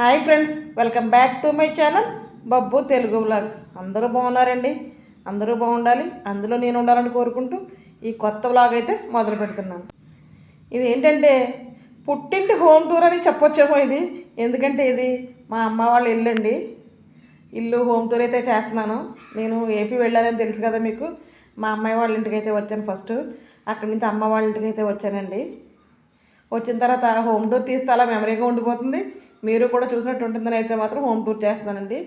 Hi friends welcome back to my channel Babbu Telugu blogs అందరూ బాగున్నారండి? అందరూ బాగుండాలి. అందులో నేను ఉండాలని కోరుకుంటూ ఈ కొత్త వ్లాగ్ అయితే మొదలు పెడుతున్నాను. ఇది ఏంటంటే పుట్టింటి హోమ్ టూర్ అని చెప్పొచ్చేమో ఇది. ఎందుకంటే ఇది మా అమ్మ వాళ్ళ ఇల్లు అండి. ఇల్లు హోమ్ టూర్ అయితే చేస్తున్నాను. నేను ఏపీ వెళ్ళానని తెలుసు కదా మీకు. మా అమ్మాయి వాళ్ళ ఇంటికి అయితే వచ్చాను ఫస్ట్. అక్కడి నుంచి అమ్మ వాళ్ళ ఇంటికి అయితే వచ్చానండి. వచ్చిన తర్వాత హోమ్ టూర్ తీస్తే అలా మెమరీగా ఉండిపోతుంది. మీరు కూడా చూసినట్టు ఉంటుందని అయితే మాత్రం హోమ్ టూర్ చేస్తున్నానండి.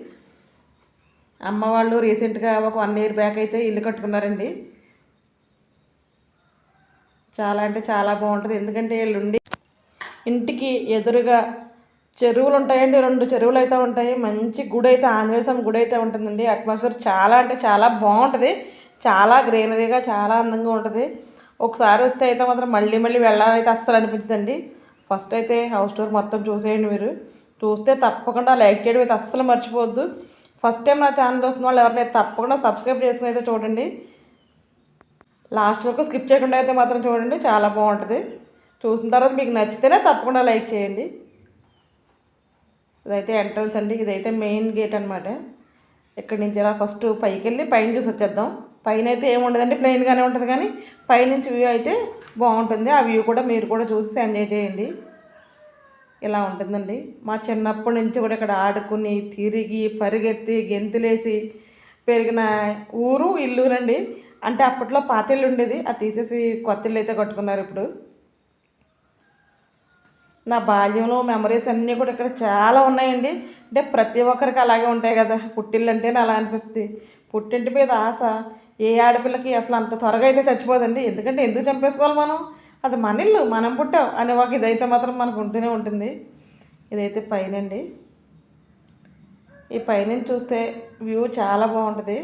అమ్మ వాళ్ళు రీసెంట్గా ఒక వన్ ఇయర్ బ్యాక్ అయితే ఇల్లు కట్టుకున్నారండి. చాలా అంటే చాలా బాగుంటుంది. ఎందుకంటే వీళ్ళుండి ఇంటికి ఎదురుగా చెరువులు ఉంటాయండి. రెండు చెరువులు అయితే ఉంటాయి. మంచి గుడి అయితే ఆంజనేయ స్వామి గుడి అయితే ఉంటుందండి. అట్మాస్ఫియర్ చాలా అంటే చాలా బాగుంటుంది. చాలా గ్రీనరీగా చాలా అందంగా ఉంటుంది. ఒకసారి వస్తే అయితే మాత్రం మళ్ళీ మళ్ళీ వెళ్ళాలని అయితే అస్సలు అనిపించదండి. ఫస్ట్ అయితే హౌస్ టూర్ మొత్తం చూసేయండి మీరు. చూస్తే తప్పకుండా లైక్ చేయడం అయితే అస్సలు మర్చిపోవద్దు. ఫస్ట్ టైం నా ఛానల్ వస్తున్న వాళ్ళు ఎవరినైతే తప్పకుండా సబ్స్క్రైబ్ చేసుకుని అయితే చూడండి. లాస్ట్ వరకు స్కిప్ చేయకుండా అయితే మాత్రం చూడండి చాలా బాగుంటుంది. చూసిన తర్వాత మీకు నచ్చితేనే తప్పకుండా లైక్ చేయండి. ఇదైతే ఎంట్రన్స్ అండి ఇదైతే మెయిన్ గేట్ అనమాట ఇక్కడి నుంచి ఇలా ఫస్ట్ పైకి వెళ్ళి పైన చూసి వచ్చేద్దాం. పైన అయితే ఏముండదండి ప్లెయిన్గానే ఉంటుంది కానీ పైనుంచి వ్యూ అయితే బాగుంటుంది. ఆ వ్యూ కూడా మీరు కూడా చూసి ఎంజాయ్ చేయండి. ఇలా ఉంటుందండి. మా చిన్నప్పటి నుంచి కూడా ఇక్కడ ఆడుకుని తిరిగి పరిగెత్తి గెంతులేసి పెరిగిన ఊరు ఇల్లునండి అంటే అప్పట్లో పాత ఇల్లు ఉండేది అది తీసేసి కొత్త ఇల్లు అయితే కట్టుకున్నారు ఇప్పుడు. నా బాల్యంలో మెమరీస్ అన్నీ కూడా ఇక్కడ చాలా ఉన్నాయండి. అంటే ప్రతి ఒక్కరికి అలాగే ఉంటాయి కదా. పుట్టిల్లు అంటేనే అలా అనిపిస్తుంది. పుట్టింటి మీద ఆశ ఏ ఆడపిల్లకి అసలు అంత త్వరగా అయితే చచ్చిపోదండి. ఎందుకంటే ఎందుకు చంపేసుకోవాలి మనం? అది మన ఇల్లు మనం పుట్టాం అనే ఒక ఇదైతే మాత్రం మనకు ఉంటూనే ఉంటుంది. ఇదైతే పైనండి. ఈ పైనుంచి చూస్తే వ్యూ చాలా బాగుంటుంది.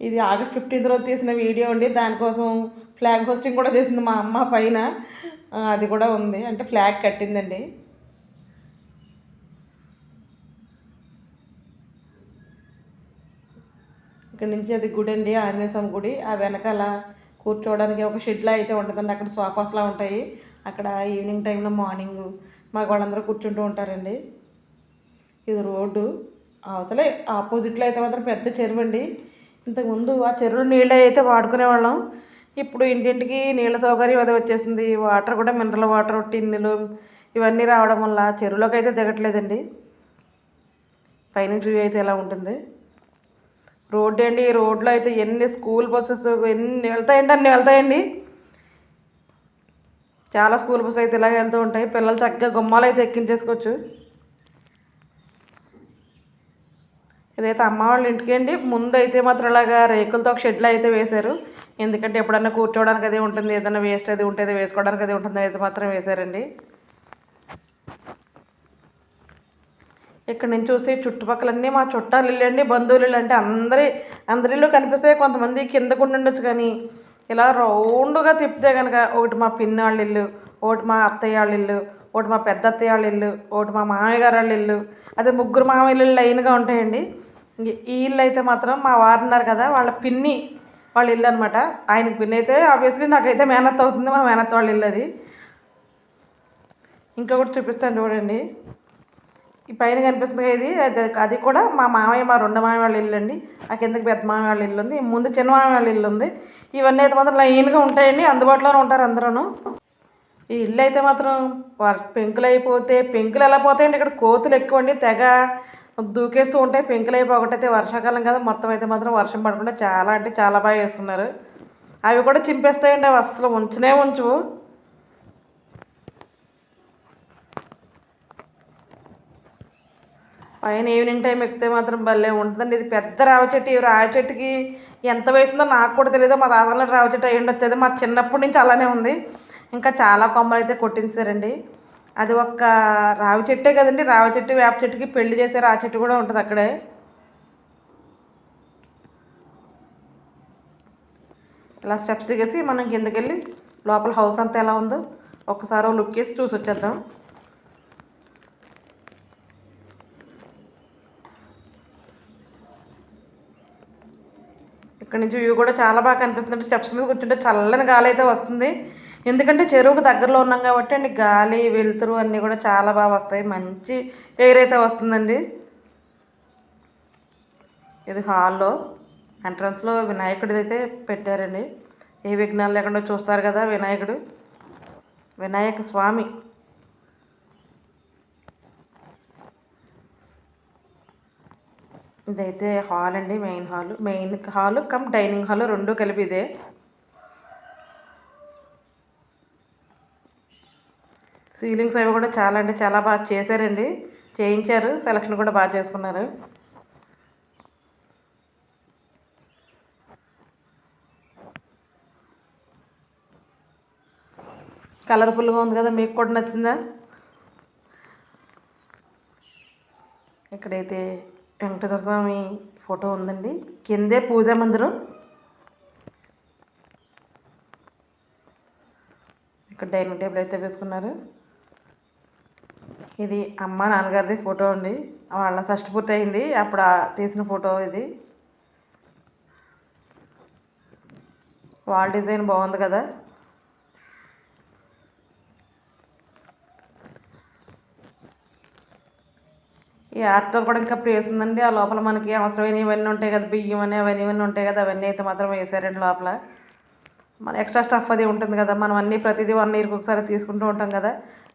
ఇది ఆగస్ట్ ఫిఫ్టీన్త్ రోజు తీసిన వీడియో అండి. దానికోసం ఫ్లాగ్ హోస్టింగ్ కూడా చేసింది మా అమ్మ పైన. అది కూడా ఉంది. అంటే ఫ్లాగ్ కట్టిందండి. ఇక్కడ నుంచి అది గుడి అండి ఆంజనేయ స్వామి గుడి. ఆ వెనకాల కూర్చోవడానికి ఒక షెడ్లా అయితే ఉంటుందండి. అక్కడ సోఫాస్లా ఉంటాయి. అక్కడ ఈవినింగ్ టైంలో మార్నింగ్ మాకు వాళ్ళందరూ కూర్చుంటూ ఉంటారండి. ఇది రోడ్డు. అవతలే ఆపోజిట్లో అయితే మాత్రం పెద్ద చెరువు అండి ఇంతకుముందు ఆ చెరువులో నీళ్ళు అయితే వాడుకునేవాళ్ళం. ఇప్పుడు ఇంటింటికి నీళ్ళ సౌకర్యం అది వచ్చేసింది. వాటర్ కూడా మినరల్ వాటర్ టిన్నులు ఇవన్నీ రావడం వల్ల చెరువులోకి అయితే దిగట్లేదండి. పైనుంచి వ్యూ అయితే ఎలా ఉంటుంది? రోడ్డు అండి ఈ రోడ్లో అయితే ఎన్ని స్కూల్ బస్సెస్ ఎన్ని వెళ్తాయండి? అన్ని వెళ్తాయండి. చాలా స్కూల్ బస్సులు అయితే ఇలాగే వెళ్తూ ఉంటాయి. పిల్లలు చక్కగా గుమ్మాలు అయితే ఎక్కించేసుకోవచ్చు. ఇదైతే అమ్మ వాళ్ళ ఇంటికి అండి. ముందు అయితే మాత్రం ఇలాగా రేకులతో ఒక షెడ్లో అయితే వేశారు. ఎందుకంటే ఎప్పుడన్నా కూర్చోవడానికి అది ఉంటుంది ఏదైనా వేస్ట్ అది ఉంటే అది వేసుకోవడానికి అది ఉంటుంది అయితే మాత్రం వేశారండి. ఇక్కడ నుంచి చూస్తే చుట్టుపక్కలన్నీ మా చుట్టాలు ఇల్లండి బంధువులు అంటే అందరి అందరిలో కనిపిస్తాయి కొంతమంది కిందకు ఉండొచ్చు కానీ ఇలా రౌండ్గా తిప్పితే కనుక ఒకటి మా పిన్ని వాళ్ళ ఇల్లు ఒకటి మా అత్తయ్య వాళ్ళ ఇల్లు ఒకటి మా పెద్ద అత్తయ్య వాళ్ళ ఇల్లు ఒకటి మా మామయ్య గారు వాళ్ళ ఇల్లు అదే ముగ్గురు మామయ్య ఇల్లు లైన్గా ఉంటాయండి. ఈ ఇల్లు అయితే మాత్రం మా వారు ఉన్నారు కదా వాళ్ళ పిన్ని వాళ్ళ ఇల్లు అనమాట ఆయనకి పిన్ అయితే ఆబ్వియస్లీ నాకైతే మేనత్ అవుతుంది మా మేనత్ వాళ్ళ ఇల్లు అది. ఇంకొకటి చూపిస్తాను చూడండి. ఈ పైన కనిపిస్తుంది ఇది అది అది కూడా మా మామయ్య మా రెండు మామయ్య వాళ్ళ ఇల్లు అండి. ఆ కిందకి పెద్ద మామయ్య వాళ్ళ ఇల్లు ఉంది ముందు చిన్న మామయ్య వాళ్ళ ఇల్లు ఉంది. ఇవన్నీ అయితే మాత్రం లైన్గా ఉంటాయండి అందుబాటులోనే ఉంటారు అందరూ ఈ ఇల్లు అయితే మాత్రం పెంకులు అయిపోతే పెంకులు ఎలా పోతాయండి? ఇక్కడ కోతులు ఎక్కువ అండి తెగ దూకేస్తూ ఉంటాయి పెంకులు అయిపో ఒకటైతే వర్షాకాలం కదా మొత్తం అయితే మాత్రం వర్షం పడకుండా చాలా అంటే చాలా బాగా వేసుకున్నారు అవి కూడా చింపేస్తాయండి అవి అసలు ఉంచనే ఉంచువు. పైన ఈవినింగ్ టైం ఎక్కితే మాత్రం భలే ఉంటుందండి. ఇది పెద్ద రావి చెట్టు ఈ రావి చెట్టుకి ఎంత వేసిందో నాకు కూడా తెలియదు. మా దాదాలో రావి చెట్టు అయ్యి ఉండొచ్చు మా చిన్నప్పటి నుంచి అలానే ఉంది. ఇంకా చాలా కొమ్మలు అయితే కొట్టించారండి. అది ఒక్క రావి చెట్టే కదండి. రావి చెట్టు వేప చెట్టుకి పెళ్ళి చేశారు ఆ చెట్టు కూడా ఉంటుంది అక్కడే. ఇలా స్టెప్స్ దిగేసి మనం కిందకెళ్ళి లోపల హౌస్ అంతా ఎలా ఉందో ఒక్కసారి లుక్ వేసి చూసి వచ్చేద్దాం. ఇక్కడ నుంచి వ్యూ కూడా చాలా బాగా కనిపిస్తుంది స్టెప్స్ మీద కూర్చుంటే చల్లని గాలి అయితే వస్తుంది. ఎందుకంటే చెరువుకు దగ్గరలో ఉన్నాం కాబట్టి అండి గాలి వెలుతురు అన్నీ కూడా చాలా బాగా వస్తాయి. మంచి ఎయిర్ అయితే వస్తుందండి. ఇది హాల్లో ఎంట్రన్స్లో వినాయకుడిది అయితే పెట్టారండి. ఏ విఘ్నాలు లేకుండా చూస్తారు కదా వినాయకుడు. వినాయక స్వామి. ఇదైతే హాల్ అండి main hall main hall cum dining hall రెండు కలిపి ఇదే. సీలింగ్స్ అవి కూడా చాలా అంటే చాలా బాగా చేశారండి. చేయించారు. సెలక్షన్ కూడా బాగా చేసుకున్నారు. కలర్ఫుల్గా ఉంది కదా మీకు కూడా నచ్చిందా? ఇక్కడైతే వెంకటేశ్వర స్వామి ఫోటో ఉందండి. కిందే పూజా మందిరం. ఇక్కడ డైనింగ్ టేబుల్ అయితే వేసుకున్నారు. ఇది అమ్మ నాన్నగారిది ఫోటో అండి. వాళ్ళ షష్టి పూర్తి అయింది. అప్పుడు తీసిన ఫోటో ఇది. వాల్ డిజైన్ బాగుంది కదా. ఈ ఆర్ట్లో కూడా ఇంకా ప్లేస్ ఉందండి. ఆ లోపల మనకి అవసరమైన ఇవన్నీ ఉంటాయి కదా. బియ్యం అని అవన్నీ ఇవన్నీ ఉంటాయి కదా. అవన్నీ అయితే మాత్రం వేసారండి లోపల. మన ఎక్స్ట్రా స్టఫ్ అది ఉంటుంది కదా మనం అన్నీ ప్రతిదీ వన్ ఇయర్కి ఒకసారి తీసుకుంటూ ఉంటాం కదా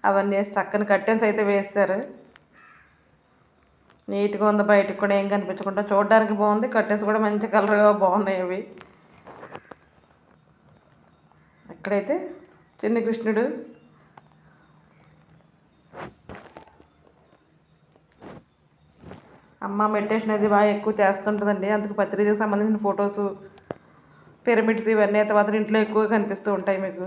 అవన్నీ వేసి చక్కని కర్టెన్స్ అయితే వేస్తారు. నీట్గా ఉంది బయటకు కూడా ఏం కనిపించకుండా. చూడడానికి బాగుంది కర్టెన్స్ కూడా మంచి కలర్గా బాగున్నాయి అవి. ఎక్కడైతే చిన్న కృష్ణుడు అమ్మ మెడిటేషన్ అది బాగా ఎక్కువ చేస్తుంటుందండి. అందుకు పత్రికకి సంబంధించిన ఫొటోసు పిరమిడ్స్ ఇవన్నీ తర్వాత ఇంట్లో ఎక్కువ కనిపిస్తూ ఉంటాయి మీకు.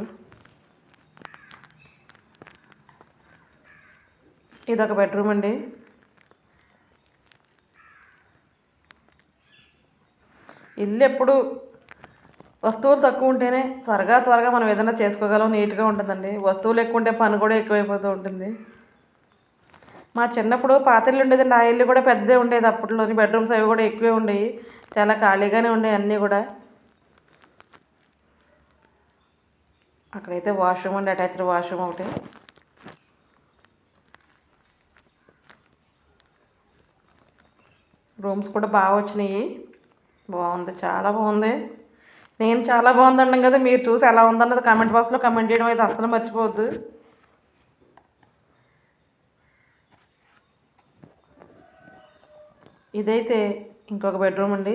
ఇది ఒక బెడ్రూమ్ అండి. ఇల్లు ఎప్పుడు వస్తువులు తక్కువ ఉంటేనే త్వరగా త్వరగా మనం ఏదైనా చేసుకోగలం నీట్గా ఉంటుందండి. వస్తువులు ఎక్కువ ఉంటే పని కూడా ఎక్కువైపోతూ ఉంటుంది. మా చిన్నప్పుడు పాత ఇల్లు ఉండేదండి. ఆ ఇల్లు కూడా పెద్దదే ఉండేది అప్పట్లోని. బెడ్రూమ్స్ అవి కూడా ఎక్కువే ఉండేవి. చాలా ఖాళీగానే ఉండేవి అన్నీ కూడా. అక్కడైతే వాష్రూమ్ అండి అటాచ్డ్ వాష్రూమ్ ఒకటి. రూమ్స్ కూడా బాగా వచ్చినాయి. బాగుంది చాలా బాగుంది. నేను చాలా బాగుంది కదా మీరు చూసి ఎలా ఉందన్నది కామెంట్ బాక్స్లో కమెంట్ చేయడం అయితే అస్సలు మర్చిపోవద్దు. ఇదైతే ఇంకొక బెడ్రూమ్ అండి.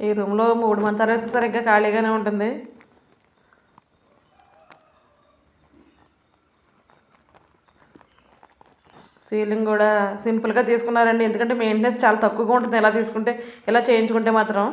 ఈ రూమ్లో మూడు మంది తర్వాత సరిగ్గా ఖాళీగానే ఉంటుంది. సీలింగ్ కూడా సింపుల్గా తీసుకున్నారండి. ఎందుకంటే మెయింటెనెన్స్ చాలా తక్కువగా ఉంటుంది. ఇలా తీసుకుంటే ఇలా చేయించుకుంటే మాత్రం.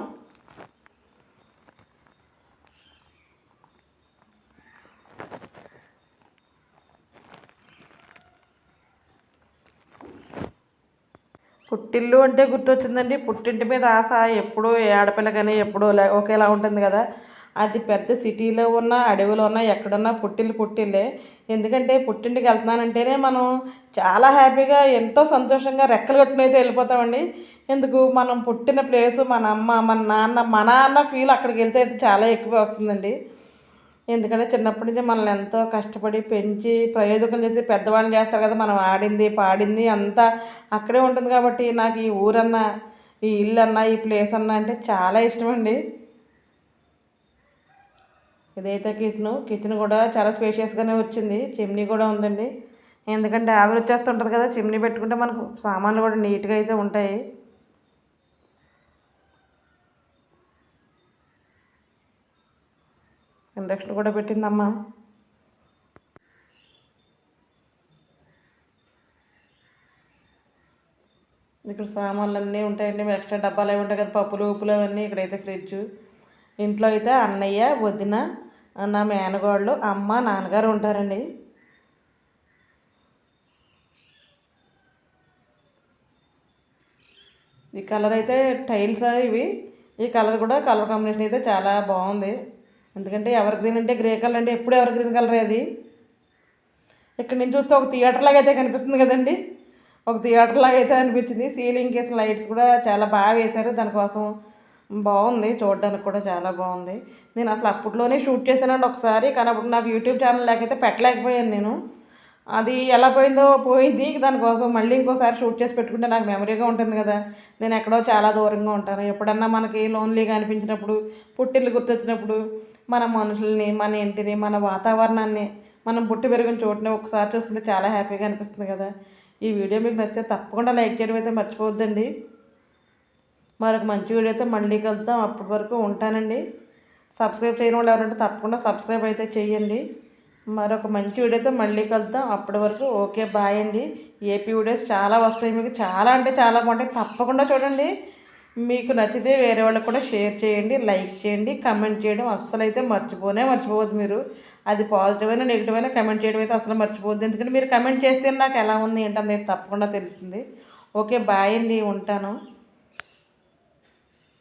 పుట్టిల్లు అంటే గుర్తొచ్చిందండి. పుట్టింటి మీద ఆశ ఎప్పుడూ ఏ ఆడపిల్ల కానీ ఎప్పుడూ ఒకేలా ఉంటుంది కదా. అది పెద్ద సిటీలో ఉన్న అడవిలో ఉన్న ఎక్కడున్నా పుట్టిల్లు పుట్టిల్లే. ఎందుకంటే పుట్టింటికి వెళ్తున్నానంటేనే మనం చాలా హ్యాపీగా ఎంతో సంతోషంగా రెక్కలు కట్టునైతే వెళ్ళిపోతామండి. ఎందుకు? మనం పుట్టిన ప్లేసు మన అమ్మ మన నాన్న మన అన్న ఫీల్ అక్కడికి వెళ్తే అయితే చాలా ఎక్కువ వస్తుందండి. ఎందుకంటే చిన్నప్పటి నుంచి మనల్ని ఎంతో కష్టపడి పెంచి ప్రయోజకం చేసి పెద్దవాళ్ళని చేస్తారు కదా మనం ఆడింది పాడింది అంతా అక్కడే ఉంటుంది కాబట్టి నాకు ఈ ఊరన్నా ఈ ఇల్లు అన్నా ఈ ప్లేస్ అన్నా అంటే చాలా ఇష్టం అండి. ఇదైతే కిచెను. కిచెన్ కూడా చాలా స్పేషియస్గానే వచ్చింది. చిమ్నీ కూడా ఉందండి. ఎందుకంటే ఆవిరి వచ్చేస్తుంటుంది కదా చిమ్నీ పెట్టుకుంటే మనకు సామాన్లు కూడా నీట్గా అయితే ఉంటాయి. ఇండక్షన్ కూడా పెట్టిందమ్మా. ఇక్కడ సామాన్లు అన్నీ ఉంటాయండి ఎక్స్ట్రా డబ్బాలు అవి ఉంటాయి కదా పప్పులు ఉప్పులు అవన్నీ ఇక్కడైతే ఫ్రిడ్జ్. ఇంట్లో అయితే అన్నయ్య వదిన నా మేనగోళ్ళు అమ్మ నాన్నగారు ఉంటారండి. ఈ కలర్ అయితే టైల్స్ ఇవి. ఈ కలర్ కూడా కలర్ కాంబినేషన్ అయితే చాలా బాగుంది. ఎందుకంటే ఎవర్ గ్రీన్ అంటే గ్రే కలర్ అంటే ఎప్పుడు ఎవర్ గ్రీన్ కలర్ అది. ఇక్కడ నుంచి చూస్తే ఒక థియేటర్ లాగా అయితే కనిపిస్తుంది కదండి. ఒక థియేటర్ లాగా అయితే అనిపించింది. సీలింగ్ కేసు లైట్స్ కూడా చాలా బాగా వేశారు. దానికోసం బాగుంది. చూడడానికి కూడా చాలా బాగుంది. నేను అసలు అప్పట్లోనే షూట్ చేశానండి ఒకసారి. కానీ అప్పుడు నాకు యూట్యూబ్ ఛానల్ లేకపోతే పెట్టలేకపోయాను నేను. అది ఎలా పోయిందో పోయింది. దానికోసం మళ్ళీ ఇంకోసారి షూట్ చేసి పెట్టుకుంటే నాకు మెమరీగా ఉంటుంది కదా. నేను ఎక్కడో చాలా దూరంగా ఉంటాను. ఎప్పుడన్నా మనకి లోన్లీగా అనిపించినప్పుడు పుట్టిల్లు గుర్తొచ్చినప్పుడు మన మనుషుల్ని మన ఇంటిని మన వాతావరణాన్ని మనం పుట్టి పెరిగిన చోటుని ఒకసారి చూసుకుంటే చాలా హ్యాపీగా అనిపిస్తుంది కదా. ఈ వీడియో మీకు నచ్చితే తప్పకుండా లైక్ చేయడం అయితే మర్చిపోవద్దండి. మరొక మంచి వీడియోతో మళ్ళీ కలుద్దాం. అప్పటి వరకు ఉంటానండి. సబ్స్క్రైబ్ చేయని వాళ్ళు ఎవరంటే తప్పకుండా సబ్స్క్రైబ్ అయితే చేయండి. మరొక మంచి వీడియోతో మళ్ళీ కలుద్దాం. అప్పటి వరకు ఓకే బాయ్ అండి. ఏపీ వీడియోస్ చాలా వస్తాయి మీకు. చాలా అంటే చాలా బాగుంటాయి. తప్పకుండా చూడండి. మీకు నచ్చితే వేరే వాళ్ళకి కూడా షేర్ చేయండి లైక్ చేయండి కమెంట్ చేయడం అస్సలు అయితే మర్చిపోనే మర్చిపోవద్దు మీరు. అది పాజిటివ్ అయినా నెగిటివ్ అయినా కమెంట్ చేయడం అయితే అసలు మర్చిపోవద్దు. ఎందుకంటే మీరు కమెంట్ చేస్తే నాకు ఎలా ఉంది ఏంటనేది తప్పకుండా తెలుస్తుంది. ఓకే బాయ్ అండి ఉంటాను.